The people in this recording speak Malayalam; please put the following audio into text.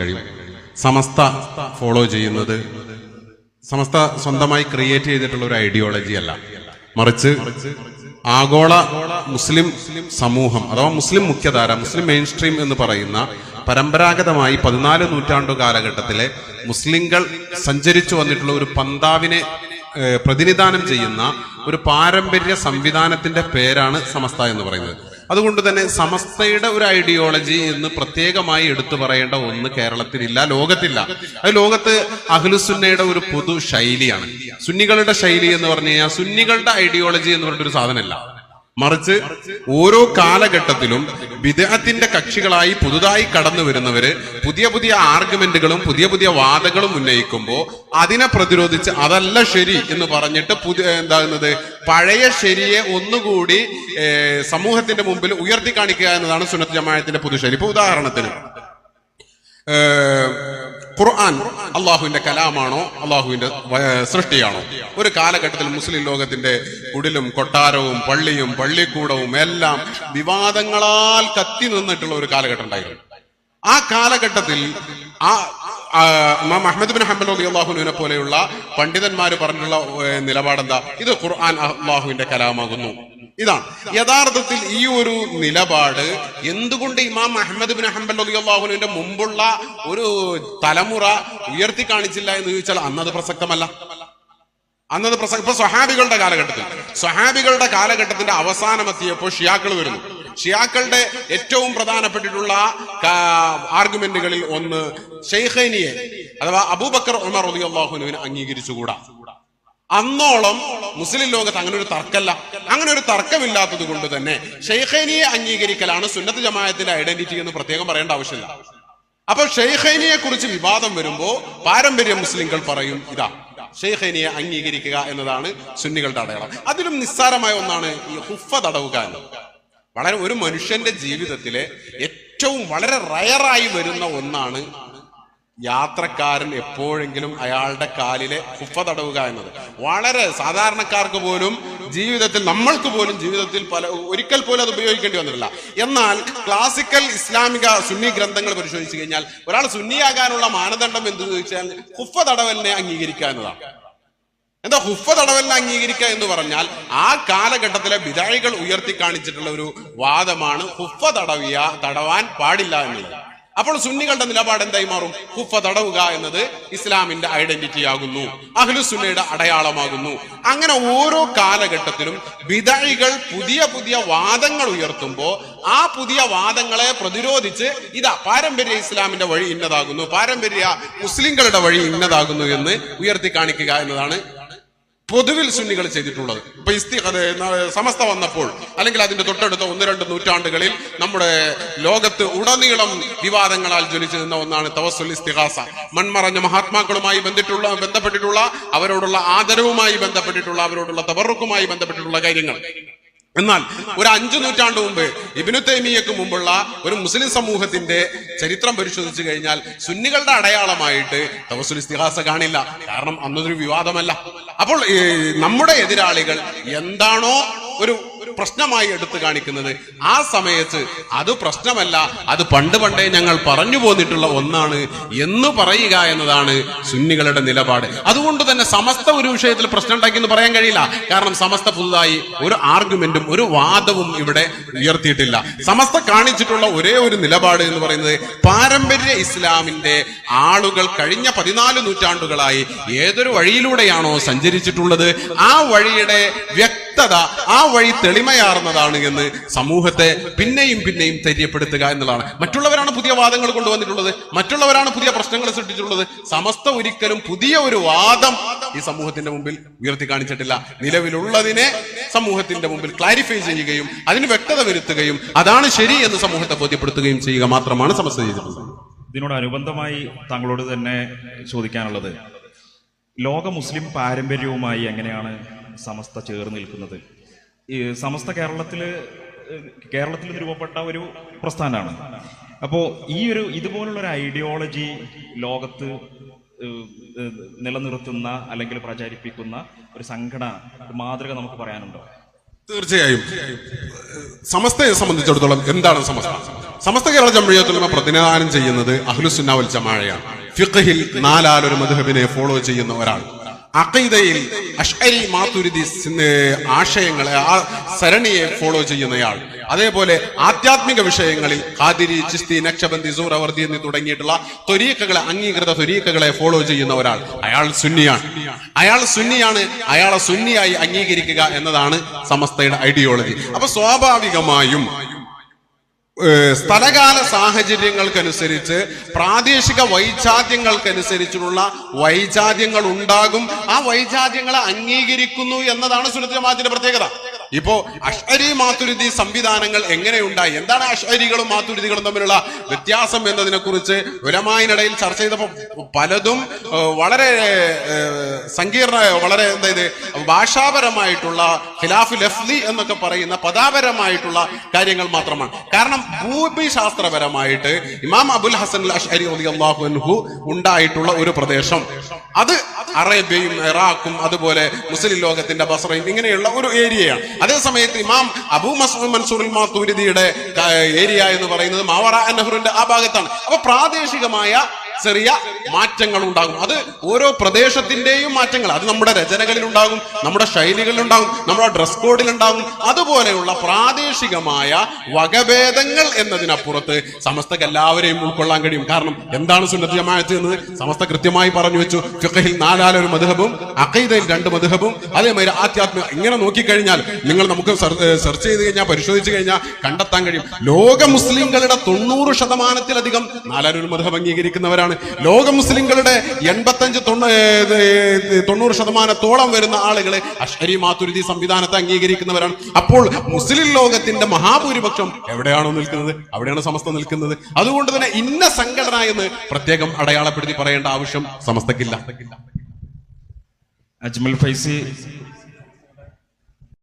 കഴിയും. സമസ്ത ഫോളോ ചെയ്യുന്നത് സമസ്ത സ്വന്തമായി ക്രിയേറ്റ് ചെയ്തിട്ടുള്ള ഒരു ഐഡിയോളജി അല്ല. മറിച്ച് ആഗോള മുസ്ലിം സമൂഹം അഥവാ മുസ്ലിം മുഖ്യധാര മുസ്ലിം മെയിൻ സ്ട്രീം എന്ന് പറയുന്ന പരമ്പരാഗതമായി പതിനാല് നൂറ്റാണ്ടു കാലഘട്ടത്തിലെ മുസ്ലിങ്ങൾ സഞ്ചരിച്ചു വന്നിട്ടുള്ള ഒരു പന്താവിനെ പ്രതിനിധാനം ചെയ്യുന്ന ഒരു പാരമ്പര്യ സംവിധാനത്തിന്റെ പേരാണ് സമസ്ത എന്ന് പറയുന്നത്. അതുകൊണ്ട് തന്നെ സമസ്തയുടെ ഒരു ഐഡിയോളജി എന്ന് പ്രത്യേകമായി എടുത്തു പറയേണ്ട ഒന്ന് കേരളത്തിലില്ല ലോകത്തില്ല. അത് ലോകത്ത് അഖിലുസുന്നയുടെ ഒരു പൊതു ശൈലിയാണ്. സുന്നികളുടെ ശൈലി എന്ന് പറഞ്ഞു കഴിഞ്ഞാൽ സുന്നികളുടെ ഐഡിയോളജി എന്ന് പറഞ്ഞിട്ടൊരു സാധനമല്ല. മറിച്ച് ഓരോ കാലഘട്ടത്തിലും വിദേഹത്തിന്റെ കക്ഷികളായി പുതുതായി കടന്നു വരുന്നവര് പുതിയ പുതിയ ആർഗ്യുമെന്റുകളും പുതിയ പുതിയ വാദങ്ങളും ഉന്നയിക്കുമ്പോൾ അതിനെ പ്രതിരോധിച്ച് അതല്ല ശരി എന്ന് പറഞ്ഞിട്ട് പുതിയ എന്താകുന്നത്? പഴയ ശരിയെ ഒന്നുകൂടി സമൂഹത്തിന്റെ മുമ്പിൽ ഉയർത്തി കാണിക്കുക എന്നതാണ് സുന്നത്ത് ജമായത്തിന്റെ പുതുശരി. ഇപ്പൊ ഉദാഹരണത്തിന് ഖുർആൻ അള്ളാഹുവിന്റെ കലാമാണോ അള്ളാഹുവിന്റെ സൃഷ്ടിയാണോ? ഒരു കാലഘട്ടത്തിൽ മുസ്ലിം ലോകത്തിന്റെ കുടിലും കൊട്ടാരവും പള്ളിയും പള്ളിക്കൂടവും എല്ലാം വിവാദങ്ങളാൽ കത്തി നിന്നിട്ടുള്ള ഒരു കാലഘട്ടം ഉണ്ടായിരുന്നു. ആ കാലഘട്ടത്തിൽ ആ ഇമാം ബിൻ ഹംബൽ അലി അള്ളാഹുവിനെ പോലെയുള്ള പണ്ഡിതന്മാർ പറഞ്ഞിട്ടുള്ള നിലപാടെന്താ? ഇത് ഖുർആൻ അള്ളാഹുവിന്റെ കലാമാകുന്നു. ഇതാണ്. യഥാർത്ഥത്തിൽ ഈ ഒരു നിലപാട് എന്തുകൊണ്ട് ഇമാം അഹമ്മദ് ബിൻ ഹംബൽ അലി അള്ളാഹുവിന്റെ മുമ്പുള്ള ഒരു തലമുറ ഉയർത്തി കാണിച്ചില്ല എന്ന് ചോദിച്ചാൽ അന്നത് പ്രസക്തമല്ല. അന്നത് പ്രസക്ത ഇപ്പൊ സ്വഹാബികളുടെ കാലഘട്ടത്തിൽ സ്വഹാബികളുടെ കാലഘട്ടത്തിന്റെ അവസാനം എത്തിയപ്പോൾ ഷിയാക്കൾ വരുന്നു. ഷിയാക്കളുടെ ഏറ്റവും പ്രധാനപ്പെട്ടിട്ടുള്ള ആർഗ്യുമെന്റുകളിൽ ഒന്ന് ഷെയ്ഖൈനിയെ അഥവാ അബൂബക്കർ ഉമർ റളിയല്ലാഹു അള്ളാഹുനുവിനെ അംഗീകരിച്ചുകൂടാ? അന്നോളം മുസ്ലിം ലോകത്ത് അങ്ങനെ ഒരു തർക്കമല്ല അങ്ങനെ ഒരു തർക്കമില്ലാത്തത് കൊണ്ട് തന്നെ ഷെയ്ഖൈനിയെ അംഗീകരിക്കലാണ് സുന്നത്ത് ജമാഅത്തിന്റെ ഐഡന്റിറ്റി എന്ന് പ്രത്യേകം പറയേണ്ട ആവശ്യമില്ല. അപ്പൊ ഷെയ്ഖൈനിയെ കുറിച്ച് വിവാദം വരുമ്പോ പാരമ്പര്യ മുസ്ലിങ്ങൾ പറയും ഇതാ ഷെയ്ഖൈനിയെ അംഗീകരിക്കുക എന്നതാണ് സുന്നികളുടെ അടയാളം. അതിലും നിസ്സാരമായ ഒന്നാണ് ഈ ഹുഫ തടവുക വളരെ ഒരു മനുഷ്യന്റെ ജീവിതത്തിലെ ഏറ്റവും വളരെ റയറായി വരുന്ന ഒന്നാണ് യാത്രക്കാരൻ എപ്പോഴെങ്കിലും അയാളുടെ കാലിലെ കുപ്പ തടവുക എന്നത്. വളരെ സാധാരണക്കാർക്ക് പോലും ജീവിതത്തിൽ നമ്മൾക്ക് പോലും ജീവിതത്തിൽ പല ഒരിക്കൽ പോലും അത് ഉപയോഗിക്കേണ്ടി വന്നിട്ടില്ല. എന്നാൽ ക്ലാസിക്കൽ ഇസ്ലാമിക സുന്നി ഗ്രന്ഥങ്ങൾ പരിശോധിച്ചു കഴിഞ്ഞാൽ ഒരാൾ സുന്നിയാകാനുള്ള മാനദണ്ഡം എന്ത് ചോദിച്ചാൽ കുപ്പ തടവലിനെ അംഗീകരിക്കുക എന്നതാണ്. എന്താ ഹുഫ തടവലിനെ അംഗീകരിക്കുക എന്ന് പറഞ്ഞാൽ ആ കാലഘട്ടത്തിലെ വിതാഴികൾ ഉയർത്തി കാണിച്ചിട്ടുള്ള ഒരു വാദമാണ് ഹുഫ തടവിയ തടവാൻ പാടില്ല എന്നുള്ളത്. അപ്പോൾ സുന്നികളുടെ നിലപാട് എന്തായി മാറും? ഹുഫ തടവുക എന്നത് ഇസ്ലാമിന്റെ ഐഡന്റിറ്റി ആകുന്നു. അഹ്ലു സുന്നയുടെ അടയാളമാകുന്നു. അങ്ങനെ ഓരോ കാലഘട്ടത്തിലും വിധായികൾ പുതിയ പുതിയ വാദങ്ങൾ ഉയർത്തുമ്പോൾ ആ പുതിയ വാദങ്ങളെ പ്രതിരോധിച്ച് ഇതാ പാരമ്പര്യ ഇസ്ലാമിന്റെ വഴി ഇന്നതാകുന്നു. പാരമ്പര്യ മുസ്ലിങ്ങളുടെ വഴി ഇന്നതാകുന്നു എന്ന് ഉയർത്തി കാണിക്കുക എന്നതാണ് പൊതുവിൽ സുന്നികൾ ചെയ്തിട്ടുള്ളത്. ഇപ്പൊ ഇസ്തി സമസ്ത വന്നപ്പോൾ അല്ലെങ്കിൽ അതിന്റെ തൊട്ടടുത്ത ഒന്ന് രണ്ട് നൂറ്റാണ്ടുകളിൽ നമ്മുടെ ലോകത്ത് ഉടനീളം വിവാദങ്ങളാൽ ജ്വലിച്ചു നിന്ന ഒന്നാണ് തവസുൽ ഇസ്തിഹാസ മൺമറഞ്ഞ മഹാത്മാക്കളുമായി ബന്ധിട്ടുള്ള ബന്ധപ്പെട്ടിട്ടുള്ള അവരോടുള്ള ആദരവുമായി ബന്ധപ്പെട്ടിട്ടുള്ള അവരോടുള്ള തബറുക്കുമായി ബന്ധപ്പെട്ടിട്ടുള്ള കാര്യങ്ങൾ. എന്നാൽ ഒരു അഞ്ചു നൂറ്റാണ്ട് മുമ്പ് ഇബിനു തൈമിയക്ക് മുമ്പുള്ള ഒരു മുസ്ലിം സമൂഹത്തിന്റെ ചരിത്രം പരിശോധിച്ചു കഴിഞ്ഞാൽ സുന്നികളുടെ അടയാളമായിട്ട് തവസുൽ ഇസ്തിഹാസ കാണില്ല. കാരണം അന്നൊരു വിവാദമല്ല. അപ്പോൾ നമ്മുടെ എതിരാളികൾ എന്താണോ ഒരു പ്രശ്നമായി എടുത്തു കാണിക്കുന്നത്. ആ സമയത്ത് അത് പ്രശ്നമല്ല അത് പണ്ട് പണ്ടേ ഞങ്ങൾ പറഞ്ഞു പോന്നിട്ടുള്ള ഒന്നാണ് എന്ന് പറയുക എന്നതാണ് സുന്നികളുടെ നിലപാട്. അതുകൊണ്ട് തന്നെ സമസ്ത ഒരു വിഷയത്തിൽ പ്രശ്നം ഉണ്ടാക്കി എന്ന് പറയാൻ കഴിയില്ല. കാരണം സമസ്ത പുതുതായി ഒരു ആർഗ്യുമെന്റും ഒരു വാദവും ഇവിടെ ഉയർത്തിയിട്ടില്ല. സമസ്ത കാണിച്ചിട്ടുള്ള ഒരേ ഒരു നിലപാട് എന്ന് പറയുന്നത് പാരമ്പര്യ ഇസ്ലാമിന്റെ ആളുകൾ കഴിഞ്ഞ പതിനാല് നൂറ്റാണ്ടുകളായി ഏതൊരു വഴിയിലൂടെയാണോ സഞ്ചരിച്ചിട്ടുള്ളത് ആ വഴിയുടെ വ്യക്തത ആ വഴി തെളിമയാർന്നതാണ് എന്ന് സമൂഹത്തെ പിന്നെയും പിന്നെയും തെര്യപ്പെടുത്തുക എന്നുള്ളതാണ്. മറ്റുള്ളവരാണ് പുതിയ വാദങ്ങൾ കൊണ്ടുവന്നിട്ടുള്ളത്. മറ്റുള്ളവരാണ് പുതിയ പ്രശ്നങ്ങൾ സൃഷ്ടിച്ചിട്ടുള്ളത്. സമസ്ത ഒരിക്കലും പുതിയ ഒരു വാദം ഈ സമൂഹത്തിന്റെ മുമ്പിൽ ഉയർത്തി കാണിച്ചിട്ടില്ല. നിലവിലുള്ളതിനെ സമൂഹത്തിന്റെ മുമ്പിൽ ക്ലാരിഫൈ ചെയ്യുകയും അതിന് വ്യക്തത വരുത്തുകയും അതാണ് ശരി എന്ന് സമൂഹത്തെ ബോധ്യപ്പെടുത്തുകയും ചെയ്യുക മാത്രമാണ് സമസ്ത ചെയ്തിട്ടുള്ളത്. ഇതിനോട് അനുബന്ധമായി താങ്കളോട് തന്നെ ചോദിക്കാനുള്ളത്. ലോക മുസ്ലിം പാരമ്പര്യവുമായി എങ്ങനെയാണ് സമസ്ത ചേർന്ന് നിൽക്കുന്നത്. ഈ സമസ്ത കേരളത്തിൽ കേരളത്തിൽ രൂപപ്പെട്ട ഒരു പ്രസ്ഥാനമാണ്. അപ്പോൾ ഈ ഒരു ഇതുപോലുള്ള ഒരു ഐഡിയോളജി ലോകത്ത് നിലനിർത്തുന്ന അല്ലെങ്കിൽ പ്രചരിപ്പിക്കുന്ന ഒരു സംഘടന ഒരു മാതൃക നമുക്ക് പറയാനുണ്ടോ? തീർച്ചയായും. സമസ്തയെ സംബന്ധിച്ചിടത്തോളം എന്താണ് സമസ്ത? സമസ്ത കേരള ജംഇയ്യത്തുലമ പ്രതിനിധാനം ചെയ്യുന്നത് അഹ്ലുസുന്ന വൽ ജമാഅയാണ്. ഫിഖഹിൽ നാലാലൊരു മധുഹബിനെ ഫോളോ ചെയ്യുന്ന ഒരാൾ. അഖീദയിൽ അഷ്അരി മാതുരിദി ആശയങ്ങളെ ആ സരണിയെ ഫോളോ ചെയ്യുന്നയാൾ. അതേപോലെ ആധ്യാത്മിക വിഷയങ്ങളിൽ ഖാദിരി ചിസ്തി നക്ഷബന്തി സൂറവർദി എന്നീ തുടങ്ങിയിട്ടുള്ള ത്വരീക്കകളെ അംഗീകൃത ത്വരീക്കകളെ ഫോളോ ചെയ്യുന്ന ഒരാൾ. അയാൾ സുന്നിയാണ്. അയാൾ സുന്നിയാണ്. അയാളെ സുന്നിയായി അംഗീകരിക്കുക എന്നതാണ് സമസ്തയുടെ ഐഡിയോളജി അപ്പൊ സ്വാഭാവികമായും സ്ഥലകാല സാഹചര്യങ്ങൾക്കനുസരിച്ച് പ്രാദേശിക വൈചാദ്യങ്ങൾക്കനുസരിച്ചുള്ള വൈചാദ്യങ്ങൾ ഉണ്ടാകും ആ വൈചാദ്യങ്ങളെ അംഗീകരിക്കുന്നു എന്നതാണ് സുന്നത്ത് ജമാഅത്തിന്റെ പ്രത്യേകത. ഇപ്പോ അഷ്അരി മാതുരുതി സംവിധാനങ്ങൾ എങ്ങനെയുണ്ടായി? എന്താണ് അഷ്അരികളും മാതുരുതികളും തമ്മിലുള്ള വ്യത്യാസം എന്നതിനെ കുറിച്ച് ഉലമായിനിടയിൽ ചർച്ച ചെയ്തപ്പോൾ പലതും വളരെ സങ്കീർണ വളരെ എന്താ ഇത് ഭാഷാപരമായിട്ടുള്ള ഖിലാഫ് ലഫ്ലി എന്നൊക്കെ പറയുന്ന പദാപരമായിട്ടുള്ള കാര്യങ്ങൾ മാത്രമാണ്. കാരണം ഭൂമിശാസ്ത്രപരമായിട്ട് ഇമാം അബുൽ ഹസൻ അഷ്അരി റളിയല്ലാഹു അൻഹു ഉണ്ടായിട്ടുള്ള ഒരു പ്രദേശം. അത് അറേബ്യയും ഇറാഖും അതുപോലെ മുസ്ലിം ലോകത്തിന്റെ ബസറയും ഇങ്ങനെയുള്ള ഒരു ഏരിയയാണ്. അതേസമയത്ത് ഇമാം അബൂ മസൂദ് മൻസൂർ മാത്തൂരിദിയുടെ ഏരിയ എന്ന് പറയുന്നത് മാവറ നെഹ്റുവിന്റെ ആ ഭാഗത്താണ്. അപ്പൊ പ്രാദേശികമായ ചെറിയ മാറ്റങ്ങൾ ഉണ്ടാകും. അത് ഓരോ പ്രദേശത്തിന്റെയും മാറ്റങ്ങൾ. അത് നമ്മുടെ രചനകളിൽ ഉണ്ടാകും നമ്മുടെ ശൈലികളിൽ ഉണ്ടാകും നമ്മുടെ ഡ്രസ് കോഡിൽ ഉണ്ടാകും. അതുപോലെയുള്ള പ്രാദേശികമായ വകഭേദങ്ങൾ എന്നതിനപ്പുറത്ത് സമസ്തക്ക് എല്ലാവരെയും ഉൾക്കൊള്ളാൻ കഴിയും. കാരണം എന്താണ് സുന്നത്ത് ജമാഅത്ത് എന്ന് സമസ്ത കൃത്യമായി പറഞ്ഞു വെച്ചു. ഫിഖഹിൽ നാലാലൊരു മധുഹബും അക്കൈതയിൽ രണ്ട് മധുഹബും അതേമാതിരി ആധ്യാത്മിക ഇങ്ങനെ നോക്കിക്കഴിഞ്ഞാൽ നിങ്ങൾ നമുക്ക് സെർച്ച് ചെയ്ത് കഴിഞ്ഞാൽ പരിശോധിച്ച് കഴിഞ്ഞാൽ കണ്ടെത്താൻ കഴിയും. ലോക മുസ്ലിങ്ങളുടെ തൊണ്ണൂറ് ശതമാനത്തിലധികം നാലാലൊരു മധുഹബ് അംഗീകരിക്കുന്നവരാണ് ലോക മുസ്ലിങ്ങളുടെ എൺപത്തഞ്ച് തൊണ്ണൂ- തൊണ്ണൂറ് ശതമാനത്തോളം വരുന്ന ആളുകളെ അഷ്അരി മാതുരുതി സംവിധാനത്തെ അംഗീകരിക്കുന്നവരാണ്. അപ്പോൾ മുസ്ലിം ലോകത്തിന്റെ മഹാഭൂരിപക്ഷം എവിടെയാണോ നിൽക്കുന്നത്? അവിടെയാണ് സമസ്ത നിൽക്കുന്നത്. അതുകൊണ്ട് തന്നെ ഇന്ന സംഘടന എന്ന് പ്രത്യേകം അടയാളപ്പെടുത്തി പറയേണ്ട ആവശ്യം സമസ്തക്കില്ല അജ്മൽ ഫൈസി